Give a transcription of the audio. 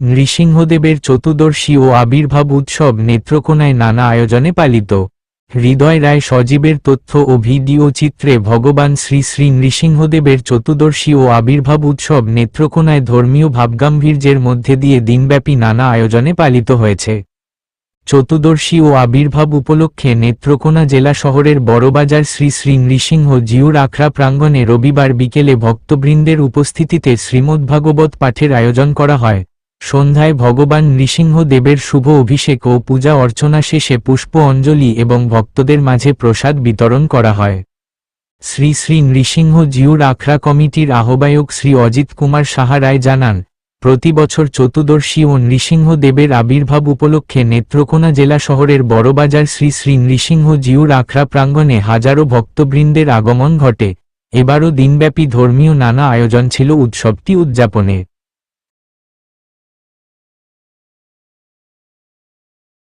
নৃসিংহদেবের চতুর্দশী ও আবির্ভাব উৎসব নেত্রকোনায় নানা আয়োজনে পালিত। হৃদয় রায় সজীবের তথ্য ও ভিডিও চিত্রে ভগবান শ্রী শ্রী নৃসিংহদেবের চতুর্দশী ও আবির্ভাব উৎসব নেত্রকোনায় ধর্মীয় ভাবগাম্ভীর্যের মধ্যে দিয়ে দিনব্যাপী নানা আয়োজনে পালিত হয়েছে। চতুর্দশী ও আবির্ভাব উপলক্ষে নেত্রকোনা জেলা শহরের বড়বাজার শ্রী শ্রী নৃসিংহ জিউর আখড়া প্রাঙ্গণে রবিবার বিকেলে ভক্তবৃন্দের উপস্থিতিতে শ্রীমদ্ভাগবত পাঠের আয়োজন করা হয়। সন্ধ্যায় ভগবান নৃসিংহ দেবের শুভ অভিষেক ও পূজা অর্চনা শেষে পুষ্প অঞ্জলি এবং ভক্তদের মাঝে প্রসাদ বিতরণ করা হয়। শ্রী শ্রী নৃসিংহ জিউর আখড়া কমিটির আহ্বায়ক শ্রী অজিত কুমার সাহা রায় জানান, প্রতি বছর চতুর্দশী ও নৃসিংহদেবের আবির্ভাব উপলক্ষে নেত্রকোনা জেলা শহরের বড়বাজার শ্রী শ্রী নৃসিংহ জিউর আখড়া প্রাঙ্গণে হাজারো ভক্তবৃন্দের আগমন ঘটে। এবারও দিনব্যাপী ধর্মীয় নানা আয়োজন ছিল উৎসবটি উদযাপনে